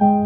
আসসালামু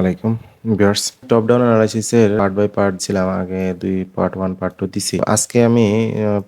আলাইকুম, viewers. Top down অ্যানালাইসিসের পার্ট বাই পার্ট ছিলাম আগে, দুই পার্ট ওয়ান পার্ট টু দিছি। আজকে আমি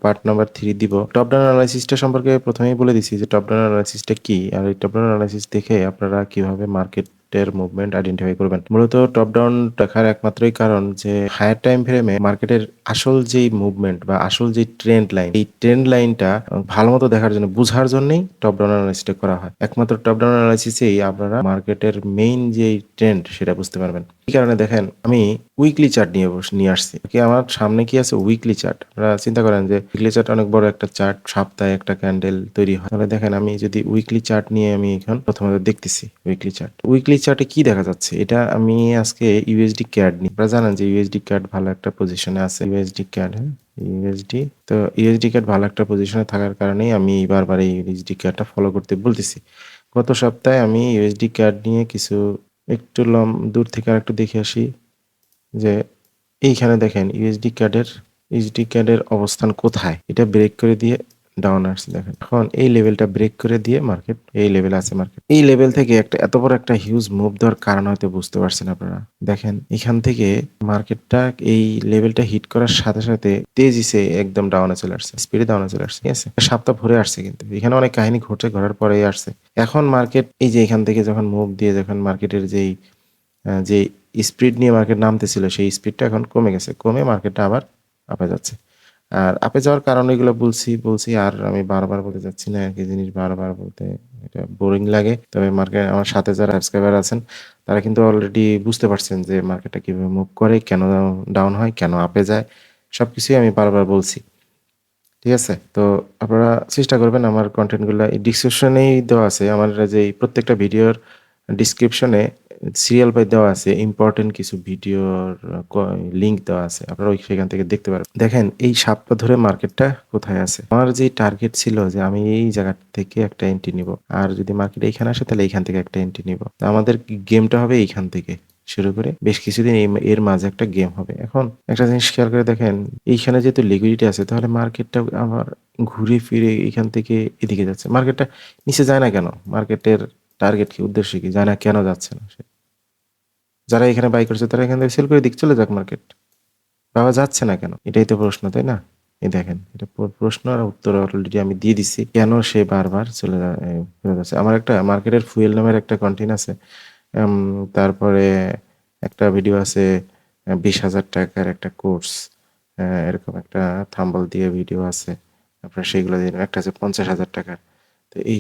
পার্ট নাম্বার থ্রি দিব। টপ ডাউন অ্যানালাইসিসটা সম্পর্কে প্রথমেই বলে দিছি যে টপ ডাউন অ্যানালাইসিসটা কি, আর এই টপ ডাউন অ্যানালাইসিস দেখে আপনারা কীভাবে মার্কেট মার্কেটের মুভমেন্ট আইডেন্টিফাই করবেন। মূলত টপ ডাউন দেখার একমাত্রই কারণ যে হায়ার টাইম ফ্রেমে মার্কেটের আসল যেই মুভমেন্ট বা আসল যে ট্রেন্ড লাইন এই ট্রেন্ড লাইনটা ভালো মতো দেখার জন্য, বোঝার জন্যই টপ ডাউন অ্যানালাইসিসটা করা হয়। একমাত্র টপ ডাউন অ্যানালাইসিসেই আপনারা মার্কেটের মেইন যে ট্রেন্ড সেটা বুঝতে পারবেন। এই কারণে দেখেন, আমি উইকলি চার্ট নিয়ে নিয়ে আসছি। কি আমার সামনে কি আছে? উইকলি চার্ট আপনারা চিন্তা করেন যে উইকলি চার্ট অনেক বড় একটা চার্ট সপ্তাহে একটা ক্যান্ডেল তৈরি হয়। তাহলে দেখেন, আমি যদি উইকলি চার্ট নিয়ে আমি এখন প্রথমত দেখতেছি উইকলি চার্ট উইকলি চার্টে কি দেখা যাচ্ছে? এটা আমি আজকে ইউএসডি ক্যাড নিই। আপনারা জানেন যে ইউএসডি ক্যাড ভালো একটা পজিশনে আছে। ইউএসডি ক্যাড হ্যাঁ? ইউএসডি তো ইউএসডি ক্যাড ভালো একটা পজিশনে থাকার কারণেই আমি বারবার এই ইউএসডি ক্যাডটা ফলো করতে বলতেছি। গত সপ্তাহে আমি ইউএসডি ক্যাড নিয়ে কিছু একটু লম, দূর থেকে আর একটু দেখে আসি যে এইখানে দেখেন ইউএসডি ক্যাডের ইউএসডি ক্যাডের অবস্থান কোথায়? এটা ব্রেক করে দিয়ে ডাউন আসছে দেখেন। এখন এই লেভেলটা ব্রেক করে দিয়ে মার্কেট এই লেভেল আছে মার্কেট এই লেভেল থেকে একটা, এত বড় একটা হিউজ মুভ দেওয়ার কারণ হয়তো বুঝতে পারছেন আপনারা। দেখেন, এখান থেকে মার্কেটটা এই লেভেলটা হিট করার সাথে সাথে তেজিসে একদম ডাউনে চলে আসছে স্পিডে ডাউনে চলে আসছে, ঠিক আছে? সপ্তাহ ভরে আসছে কিন্তু। এখানে অনেক কাহিনী ঘটে ঘটার পরেই আসছে। এখন মার্কেট এই যে এখান থেকে যখন মুভ দিয়ে যখন মার্কেটের যেই যে স্পিড নিয়ে মার্কেট নামতেছিল, সেই স্পিডটা এখন কমে গেছে। কমে মার্কেটটা আবার আপে যাচ্ছে। আর আপে যাওয়ার কারণ এগুলো বলছি বলছি, আর আমি বারবার বলতে যাচ্ছি না, একই জিনিস বারবার বলতে এটা বোরিং লাগে। তবে মার্কেট আমার সাথে যারা সাবস্ক্রাইবার আছেন, তারা কিন্তু অলরেডি বুঝতে পারছেন যে মার্কেটটা কীভাবে মুভ করে, কেন ডাউন হয়, কেন আপে যায় সব কিছুই আমি বারবার বলছি। ঠিক আছে? তো আপনারা চেষ্টা করবেন আমার কন্টেন্টগুলো এই ডিসক্রিপশনেই দেওয়া আছে। আমার যে প্রত্যেকটা ভিডিওর ডিসক্রিপশনে সিরিয়াল বাই দেওয়া আছে ইম্পর্টেন্ট কিছু ভিডিওর লিংক দেওয়া আছে, আপনারা ওই সেখান থেকে দেখতে পারবেন। দেখেন, এই সপ্তাহ ধরে মার্কেটটা কোথায় আছে? আমার যে টার্গেট ছিল যে আমি এই জায়গা থেকে একটা এন্ট্রি নিব, আর যদি মার্কেট এইখানে আসে, তাহলে এইখান থেকে একটা এন্ট্রি নিব। আমাদের গেমটা হবে এইখান থেকে শুরু করে, বেশ কিছুদিন এর মাঝে একটা গেম হবে। এখন একটা জিনিস খেয়াল করে দেখেন, এইখানে যেহেতু লিকুইডিটি আছে, তাহলে মার্কেটটা আবার ঘুরে ফিরে এখান থেকে এদিকে যাচ্ছে। মার্কেটটা নিচে যায় না কেন? মার্কেটের টার্গেট কি, উদ্দেশ্য কি? যায় না, কেন যাচ্ছে না যারা এখানে বাই করছে, তারা এখান থেকে সেল করে দিক, চলে যাক মার্কেট বাবা যাচ্ছে না কেন? এটাই তো প্রশ্ন, তাই না? এই দেখেন, এটা প্রশ্ন আর উত্তর অলরেডি আমি দিয়ে দিচ্ছি কেন সে বারবার চলে ফেরত যাচ্ছে আমার একটা মার্কেটের ফুয়েল নামের একটা কন্টেন্ট আছে। তারপরে একটা ভিডিও আছে বিশ হাজার টাকার একটা কোর্স এরকম একটা থাম্বল দিয়ে ভিডিও আছে। আপনার সেইগুলো দিন একটা আছে পঞ্চাশ হাজার টাকার। তো এই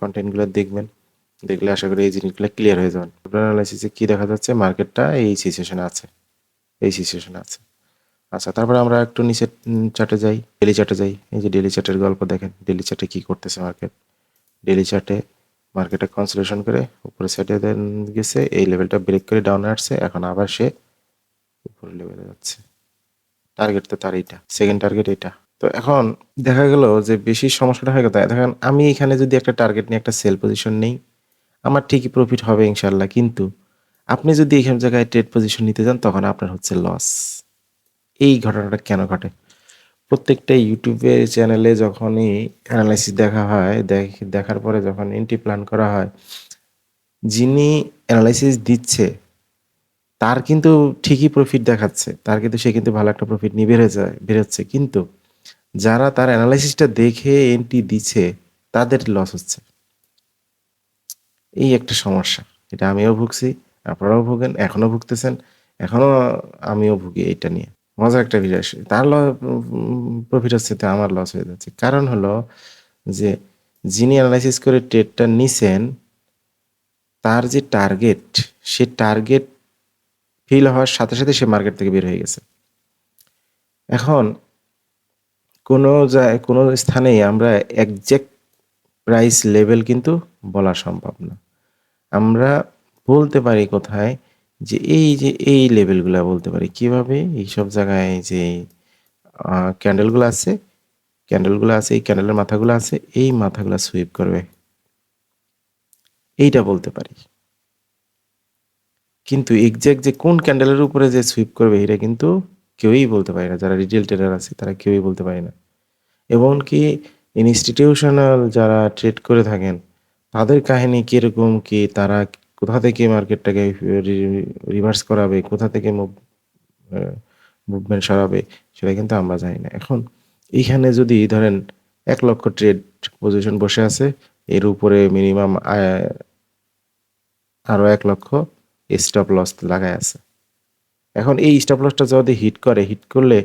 কন্টেন্টগুলো দেখবেন। দেখলে আশা করি এই জিনিসগুলো ক্লিয়ার হয়ে যাবেন অ্যানালাইসিসে কী দেখা যাচ্ছে? মার্কেটটা এই সিচুয়েশনে আছে। এই সিচুয়েশনে আছে। আচ্ছা তারপরে আমরা একটু নিচে চার্টে যাই। ডেলি চার্টে যাই। এই যে ডেলি চার্টের গল্প দেখেন। ডেলি চার্টে কী করতেছে মার্কেট ডেলি চার্টে মার্কেটে কনসোলেশন করে উপরে সাইডে গেছে। এই লেভেলটা ব্রেক করে ডাউনে আসছে। এখন আবার সে উপরে লেভেলে যাচ্ছে। টার্গেট তো তার এইটা। সেকেন্ড টার্গেট এটা তো এখন দেখা গেল যে বেশি সমস্যাটা হয়ে গেল। দেখেন, আমি এখানে যদি একটা টার্গেট নিয়ে একটা সেল পজিশন নেই আমার ঠিকই প্রফিট হবে ইনশাল্লাহ কিন্তু আপনি যদি এইখান জায়গায় ট্রেড পজিশন নিতে যান, তখন আপনার হচ্ছে লস এই ঘটনাটা কেন ঘটে? প্রত্যেকটা ইউটিউবে চ্যানেলে যখনই অ্যানালাইসিস দেখা হয়, দেখ- দেখার পরে যখন এন্ট্রি প্ল্যান করা হয়, যিনি অ্যানালাইসিস দিচ্ছে, তার কিন্তু ঠিকই প্রফিট দেখাচ্ছে। তার কিন্তু, সে কিন্তু ভালো একটা প্রফিট নিয়ে বেড়ে যায়, বেরোচ্ছে। কিন্তু যারা তার অ্যানালাইসিসটা দেখে এন্ট্রি দিচ্ছে, তাদের লস হচ্ছে। এই একটা সমস্যা। এটা আমিও ভুগছি, আপনারাও ভুগেন, এখনও ভুগতেছেন, এখনও আমিও ভুগি এটা নিয়ে। মজার একটা বিষয়। তার প্রফিট হচ্ছে তো আমার লস হয়ে যাচ্ছে। কারণ হলো যে, যিনি অ্যানালাইসিস করে ট্রেডটা নিছেন, তার যে টার্গেট সে টার্গেট ফিল হওয়ার সাথে সাথে সে মার্কেট থেকে বের হয়ে গেছে। এখন কোনো কোনো স্থানেই আমরা একজ্যাক্ট প্রাইস লেভেল কিন্তু বলা সম্ভব না। আমরা বলতে পারি কোথায় যে এই যে এই লেভেলগুলো বলতে পারি। কীভাবে? এই সব জায়গায় যে ক্যান্ডেলগুলো আছে ক্যান্ডেলগুলো আছে এই ক্যান্ডেলের মাথাগুলো আছে এই মাথাগুলো সুইপ করবে। এইটা বলতে পারি। কিন্তু এক্সাক্ট যে কোন ক্যান্ডেলের উপরে যে সুইপ করবে এটা কিন্তু কেউই বলতে পারে না। যারা রিটেল ট্রেডার আছে তারা কেউই বলতে পারে না। এমনকি ইনস্টিটিউশনাল যারা ট্রেড করে থাকেন, তাদের কাহিনী কীরকম কি? তারা কোথা থেকে মার্কেটটাকে রিভার্স করাবে, কোথা থেকে মুভ মুভমেন্ট সরাবে, সেটা কিন্তু আমরা জানি না। এখন এইখানে যদি ধরেন এক লক্ষ ট্রেড পজিশন বসে আছে, এর উপরে মিনিমাম আরও এক লক্ষ স্টপ লস লাগায় আছে। এখন এই স্টপ লসটা যদি হিট করে, হিট করলে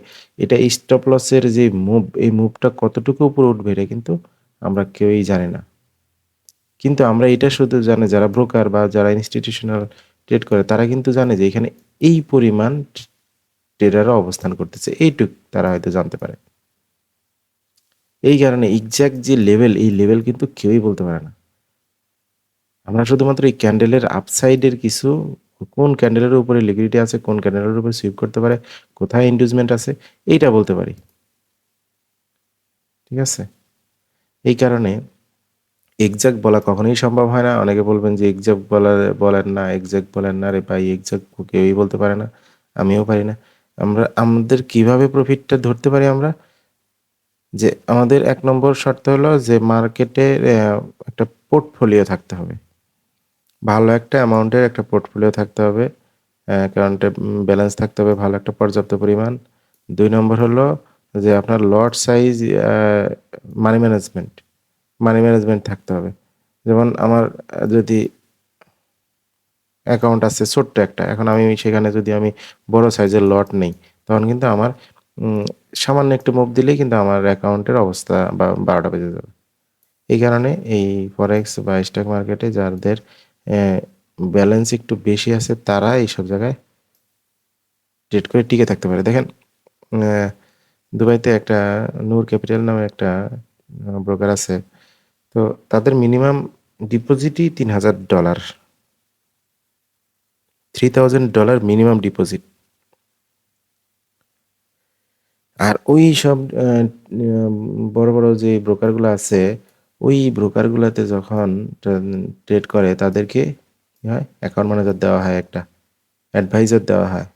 এটা স্টপ লসের যে মুভ, এই মুভটা কতটুকু উপরে উঠবে এটা কিন্তু আমরা কেউই জানি না। কিন্তু আমরা এটা শুধু জানি যারা ব্রোকার বা যারা ইনস্টিটিউশনাল ট্রেড করে তারা কিন্তু জানে যে এখানে এই পরিমাণ ট্রেডাররা অবস্থান করতেছে। এইটুক তারা হয়তো জানতে পারে। এই কারণে এক্সাক্ট যে লেভেল, এই লেভেল কিন্তু কেউই বলতে পারে না। আমরা শুধুমাত্র এই ক্যান্ডেলের আপসাইডের কিছু কোন ক্যান্ডেলের উপরে লিকুইডিটি আছে, কোন ক্যান্ডেলের উপরে সুইপ করতে পারে, কোথায় ইনডিউসমেন্ট আছে, এইটা বলতে পারি। ঠিক আছে? এই কারণে এক্সাক্ট বলা কখনোই সম্ভব হয় না। অনেকে বলবেন যে এক্সাক্ট বলা বলেন না, এক্সাক্ট বলেন না। রে ভাই এক্সাক্ট কেউই বলতে পারে না। আমিও পারি না। আমরা আমাদের কীভাবে প্রফিটটা ধরতে পারি আমরা? যে আমাদের এক নম্বর শর্ত হলো যে মার্কেটে একটা পোর্টফোলিও থাকতে হবে। ভালো একটা অ্যামাউন্টের একটা পোর্টফোলিও থাকতে হবে। অ্যাকাউন্টে ব্যালেন্স থাকতে হবে ভালো একটা পর্যাপ্ত পরিমাণ। দুই নম্বর হলো যে আপনার lot size money management, money management থাকতে হবে। যেমন আমার যদি অ্যাকাউন্ট আছে ছোট্ট একটা। এখন আমি সেখানে যদি আমি বড় সাইজের লট নেই, তখন কিন্তু আমার সামান্য একটু মুভ দিলেই কিন্তু আমার অ্যাকাউন্টের অবস্থা বা ১২ টা বেজে যাবে। এই কারণে এই ফরেক্স বা স্টক মার্কেটে যাদের ব্যালেন্স একটু বেশি আছে তারা এইসব জায়গায় ট্রেড করে টিকে থাকতে পারে। দেখেন দুবাইতে একটা নূর ক্যাপিটাল নামে একটা ব্রোকার আছে। তো তাদের মিনিমাম ডিপোজিটই $৩,০০০ $3000 মিনিমাম ডিপোজিট। আর ওইসব আ আ বড়, বড় যে ব্রোকারগুলো আছে, ওই ব্রোকারগুলাতে যখন ট্রেড করে তাদেরকে কি হয়? অ্যাকাউন্ট ম্যানেজার দেওয়া হয় একটা। অ্যাডভাইজার দেওয়া হয়।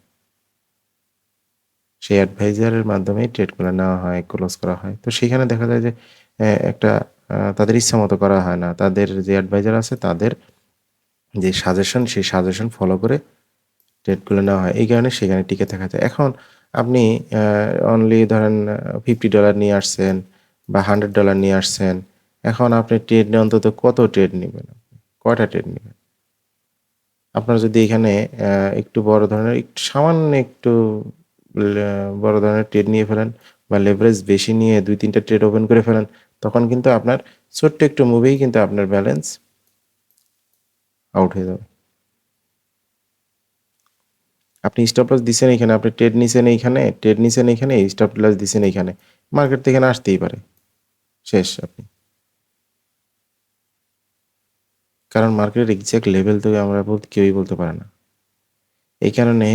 সেই অ্যাডভাইজারের মাধ্যমেই ট্রেডগুলো নেওয়া হয়, ক্লোজ করা হয়। তো সেখানে দেখা যায় যে একটা তাদের ইচ্ছামত করা হয় না। তাদের যে অ্যাডভাইজার আছে তাদের যে সাজেশন, সেই সাজেশন ফলো করে ট্রেডগুলো নেওয়া হয়। এই কারণে সেখানে টিকে থাকা যায়। এখন আপনি অনলি ধরেন ফিফটি $50 নিয়ে আসছেন বা $100 নিয়ে আসছেন। এখন আপনি ট্রেড নিয়ে অন্তত কত ট্রেড নেবেন? কয়টা ট্রেড নেবেন আপনার যদি এখানে একটু বড় ধরনের একটু সামান্য একটু বড় ধরনের ট্রেড নিয়ে ফেলেন বা লেভারেজ বেশি নিয়ে ২-৩ টা ট্রেড ওপেন করে ফেলেন, তখন কিন্তু আপনার ছোট্ট একটু মুভেই কিন্তু আপনার ব্যালেন্স আউট হয়ে যাবে। আপনি স্টপ লস দিছেন এইখানে, আপনি ট্রেড নিছেন এইখানে, ট্রেড নিছেন এইখানে, স্টপ লস দিছেন এইখানে। মার্কেট এখানে আসতেই পারে। শেষ আপনি। কারণ মার্কেটের এক্সাক্ট লেভেল তো আমরা বলতে কেউই বলতে পারে না। এই কারণে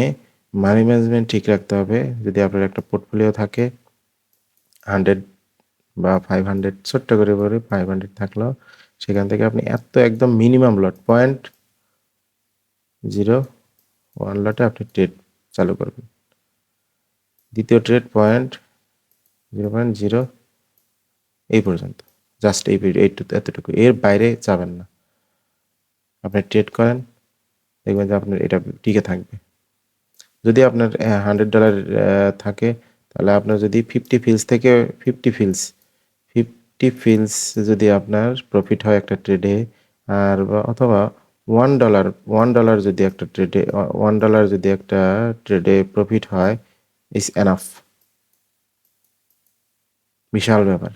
মানি ম্যানেজমেন্ট ঠিক রাখতে হবে। যদি আপনার একটা পোর্টফোলিও থাকে 100 বা 500 ছোট্ট করে করে ফাইভ হান্ড্রেড থাকলেও সেখান থেকে আপনি এত একদম মিনিমাম লট পয়েন্ট 0.1 লটে আপনি ট্রেড চালু করবেন। দ্বিতীয় ট্রেড পয়েন্ট 0.0 এই পর্যন্ত। জাস্ট এই এইটু এতটুকু। এর বাইরে যাবেন না। আপনি ট্রেড করেন, দেখবেন যে আপনার এটা টিকে থাকবে। যদি আপনার অ্যা $100 থাকে তাহলে আপনার যদি 50 ফিলস থেকে 50 ফিলস 50 ফিলস যদি আপনার প্রফিট হয় একটা ট্রেডে আর অথবা $1 $1 যদি একটা ট্রেডে ওয়ান $1 যদি একটা ট্রেডে প্রফিট হয় ইস এনাফ। বিশাল ব্যাপার।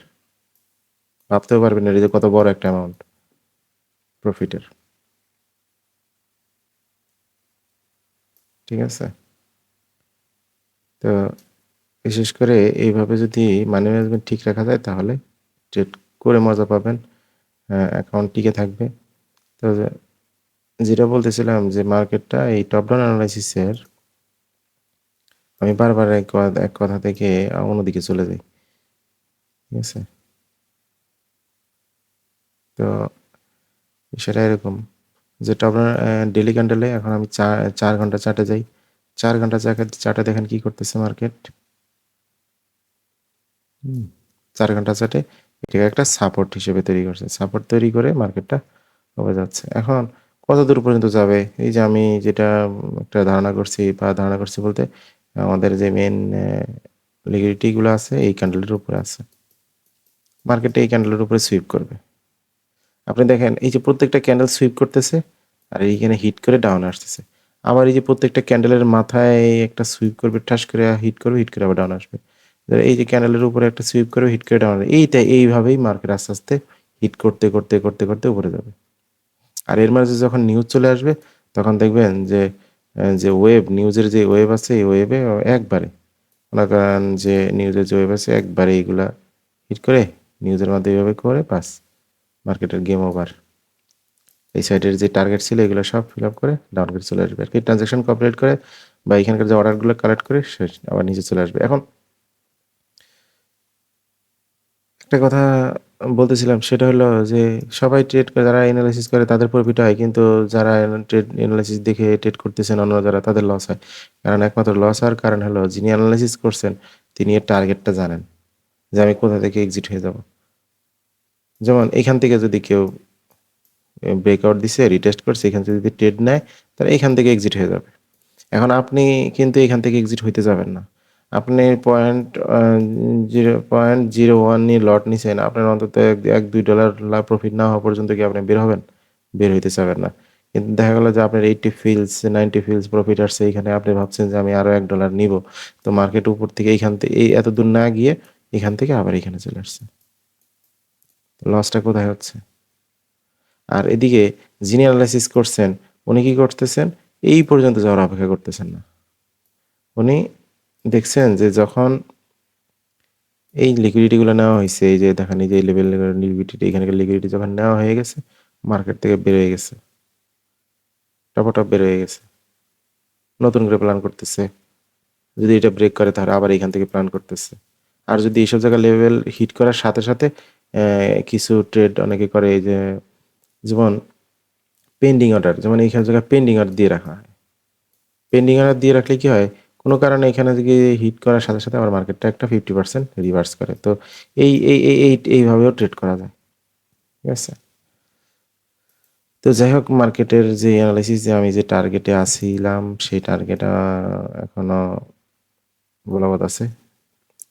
ভাবতেও পারবেন না যে কত বড় একটা অ্যামাউন্ট প্রফিটের। ঠিক আছে? তো বিশেষ করে এইভাবে যদি মানি ম্যানেজমেন্ট ঠিক রাখা যায়, তাহলে ট্রেড করে মজা পাবেন। অ্যা অ্যাকাউন্ট টিকে থাকবে। তো যেটা বলতেছিলাম যে মার্কেটটা এই টপ ডাউন অ্যানালাইসিস এর, আমি বারবার এক এক কথা থেকে অন্যদিকে চলে যাই। ঠিক আছে? তো বিষয়টা এরকম যে টপ ডেইলি ক্যান্ডেলে এখন আমি চার চার ঘণ্টা চাটে যাই। চার ঘণ্টা চার্টে দেখেন কি করতেছে মার্কেট? চার ঘণ্টা চার্টে এটাকে একটা সাপোর্ট হিসেবে তৈরি করছে। সাপোর্ট তৈরি করে মার্কেটটা কমে যাচ্ছে। এখন কত দূর পর্যন্ত যাবে? এই যে আমি যেটা একটা ধারণা করছি বা ধারণা করছি বলতে, আমাদের যে মেন লিকুইডিটিগুলো আছে, এই ক্যান্ডেলের উপরে আছে। মার্কেটে এই ক্যান্ডেলের উপরে সুইপ করবে। আপনি দেখেন, এই যে প্রত্যেকটা ক্যান্ডেল সুইপ করতেছে আর এইখানে হিট করে ডাউন আসতেছে। আবার এই যে প্রত্যেকটা ক্যান্ডেলের মাথায় একটা সুইপ করবে, ঠাস করে হিট করবে হিট করে আবার ডাউন আসবে। এই যে ক্যান্ডেলের উপরে একটা সুইপ করে হিট করে ডাউন এইটা এইভাবেই মার্কেট আস্তে আস্তে হিট করতে করতে করতে করতে উপরে যাবে। আর এর মাঝে যখন নিউজ চলে আসবে, তখন দেখবেন যে যে ওয়েব নিউজের যে ওয়েব আছে, এই ওয়েবে একবারে, মনে করেন যে নিউজের যে ওয়েব আছে, একবারে এইগুলা হিট করে নিউজের মধ্যে এইভাবে করে বাস মার্কেটের গেম ওভার এই সাইডের যে টার্গেট ছিল, এগুলো সব ফিল আপ করে ডাউন করে চলে আসবে। আর কি ট্রানজাকশন কমপ্লিট করে বা এখানকার যে অর্ডারগুলো কালেক্ট করে সে আবার নিচে চলে আসবে। এখন একটা কথা বলতেছিলাম, সেটা হলো যে সবাই ট্রেড করে, যারা অ্যানালাইসিস করে তাদের প্রফিট হয়, কিন্তু যারা ট্রেড অ্যানালাইসিস দেখে ট্রেড করতেছেন অন্য যারা, তাদের লস হয়। কারণ একমাত্র লস হওয়ার কারণ হলো, যিনি অ্যানালাইসিস করছেন, তিনি এর টার্গেটটা জানেন, যে আমি কোথা থেকে এক্সিট হয়ে যাব। যেমন এখান থেকে যদি কেউ ব্রেকআউট দিছে রিটেস্ট করছে, এখান থেকে যদি ট্রেড নেয়, তাহলে এখান থেকে এক্সিট হয়ে যাবে। এখন আপনি কিন্তু এখান থেকে এক্সিট হইতে যাবেন না। আপনি point zero point zero one নিয়ে লট নিছেন, আপনার অন্তত এক এক, দুই ডলার লাভ প্রফিট না হওয়া পর্যন্ত কি আপনি বের হবেন? বের হইতে চাবেন না। কিন্তু দেখা গেলো যে আপনার eighty fills ninety fills profit আসছে, এখানে আপনি ভাবছেন যে আমি আরও এক ডলার নিব। তো মার্কেট উপর থেকে এইখান থেকে এই এত দূর না গিয়ে এখান থেকে আবার এখানে চলে আসছে। লসটা কোথায় হচ্ছে? আর এদিকে যিনি অ্যানালাইসিস করছেন, উনি কি করতেছেন? এই পর্যন্ত যাওয়ার অপেক্ষা করতেছেন না। উনি দেখছেন যে যখন এই লিকুইডিটিগুলো নেওয়া হয়েছে, এই যে দেখেন এই যে লেভেল লিকুইডিটি এখানকার লিকুইডিটি যখন নেওয়া হয়ে গেছে মার্কেট থেকে বের হয়ে গেছে। টপটপ বের হয়ে গেছে। নতুন করে প্ল্যান করতেছে। যদি এটা ব্রেক করে তাহলে আবার এখান থেকে প্ল্যান করতেছে। আর যদি এইসব জায়গায় লেভেল হিট করার সাথে সাথে কিছু ট্রেড অনেকে করে এই যে, যেমন পেন্ডিং অর্ডার যেমন এইখানে জায়গায় পেন্ডিং অর্ডার দিয়ে রাখা হয়। পেন্ডিং অর্ডার দিয়ে রাখলে কি হয়? কোনো কারণে এখানে থেকে হিট করার সাথে সাথে আমার মার্কেটটা একটা ফিফটি পার্সেন্ট রিভার্স করে। তো এই এই এই এই, এইভাবেও ট্রেড করা যায়। ঠিক আছে? তো যাই হোক মার্কেটের যে অ্যানালাইসিস যে আমি যে টার্গেটে আসিলাম সেই টার্গেট এখনও বলবৎ আছে।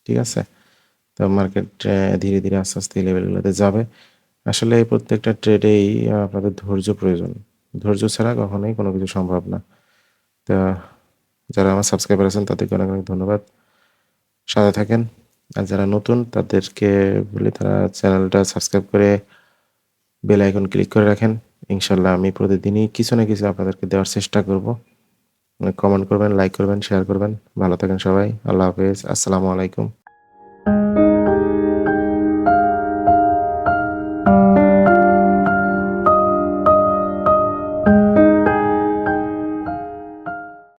ঠিক আছে? তো মার্কেট ধীরে ধীরে আস্তে আস্তে এই লেভেলগুলোতে যাবে। আসলে এই প্রত্যেকটা ট্রেডেই আপনাদের ধৈর্য প্রয়োজন। ধৈর্য ছাড়া কখনোই কোনো কিছু সম্ভব না। তা যারা আমার সাবস্ক্রাইবার আছেন, তাদেরকে অনেক অনেক ধন্যবাদ। সাথে থাকেন। আর যারা নতুন, তাদেরকে বলি তারা চ্যানেলটা সাবস্ক্রাইব করে বেল আইকন ক্লিক করে রাখেন। ইনশাল্লাহ আমি প্রতিদিনই কিছু না কিছু আপনাদেরকে দেওয়ার চেষ্টা করব। কমেন্ট করবেন লাইক করবেন শেয়ার করবেন। ভালো থাকেন সবাই। আল্লাহ হাফেজ। আসসালামু আলাইকুম।